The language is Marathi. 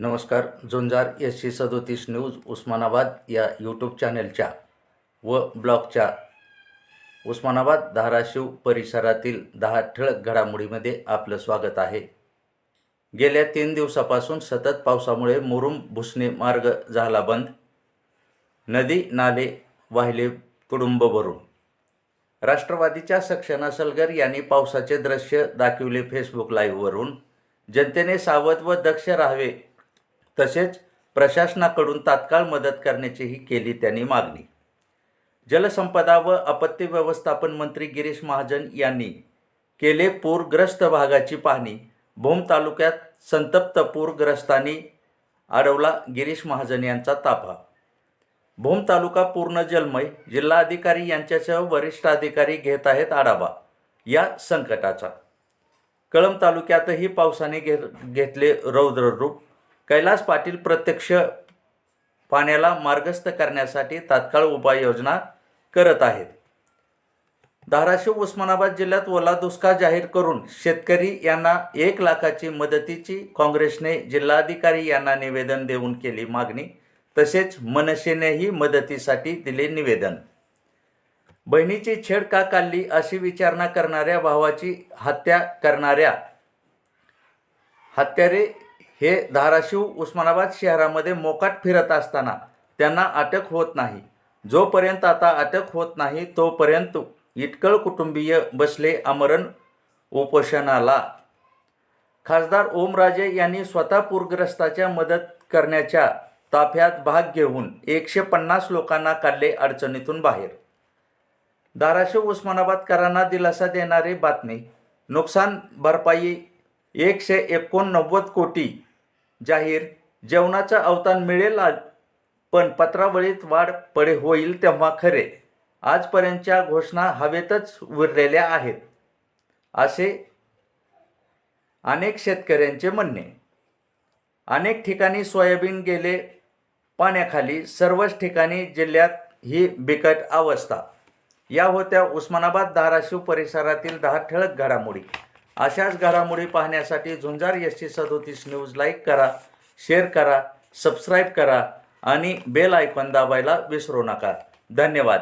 नमस्कार झुंजार एस सी सदोतीस न्यूज उस्मानाबाद या यूट्यूब चॅनलच्या व ब्लॉगच्या. उस्मानाबाद धाराशिव परिसरातील दहा ठळक घडामोडीमध्ये आपलं स्वागत आहे. गेल्या तीन दिवसापासून सतत पावसामुळे मुरुम भुसणे मार्ग झाला बंद. नदी नाले वाहिले तुडुंब भरून. राष्ट्रवादीच्या सक्षना सलगर यांनी पावसाचे दृश्य दाखविले फेसबुक लाईव्हवरून जनतेने सावध व दक्ष राहावे तसेच प्रशासनाकडून तात्काळ मदत करण्याचीही केली त्यांनी मागणी. जलसंपदा व आपत्ती व्यवस्थापन मंत्री गिरीश महाजन यांनी केले पूरग्रस्त भागाची पाहणी. भूम तालुक्यात संतप्त पूरग्रस्तांनी अडवला गिरीश महाजन यांचा ताफा. भूम तालुका पूर्ण जलमय जिल्हाधिकारी यांच्यासह वरिष्ठ अधिकारी घेत आहेत आढावा या संकटाचा. कळंब तालुक्यातही पावसाने घे घेतले रौद्र रूप कैलास पाटील प्रत्यक्ष पाण्याला मार्गस्थ करण्यासाठी तात्काळ उपाययोजना करत आहेत. धाराशिव उस्मानाबाद जिल्ह्यात ओला दुष्काळ जाहीर करून शेतकरी यांना एक लाखाची मदतीची काँग्रेसने जिल्हाधिकारी यांना निवेदन देऊन केली मागणी तसेच मनसेनेही मदतीसाठी दिले निवेदन. बहिणीची छेड का काढली अशी विचारणा करणाऱ्या भावाची हत्या करणाऱ्या हत्यारे हे धाराशिव उस्मानाबाद शहरामध्ये मोकाट फिरत असताना त्यांना अटक होत नाही. जोपर्यंत आता अटक होत नाही तोपर्यंत इटकळ कुटुंबीय बसले आमरण उपोषणाला. खासदार ओमराजे यांनी स्वतः पूरग्रस्ताच्या मदत करण्याच्या ताफ्यात भाग घेऊन एकशे पन्नास लोकांना काढले अडचणीतून बाहेर. धाराशिव उस्मानाबादकरांना दिलासा देणारी बातमी नुकसान भरपाई एकशे एकोणनव्वद कोटी जाहीर. जेवणाचा अवतान मिळेल आज, पण पत्रावळीत वाढ पडे होईल तेव्हा खरे. आजपर्यंतच्या घोषणा हवेतच उरलेल्या आहेत असे अनेक शेतकऱ्यांचे म्हणणे. अनेक ठिकाणी सोयाबीन गेले पाण्याखाली सर्वच ठिकाणी जिल्ह्यात ही बिकट अवस्था. या होत्या उस्मानाबाद धाराशिव परिसरातील दहा ठळक घडामोडी. अशाच घडामोडी पाहण्यासाठी झुंजार एस टी सदोतीस न्यूज लाईक करा शेअर करा सबस्क्राईब करा आणि बेल आयकॉन दाबायला विसरू नका. धन्यवाद.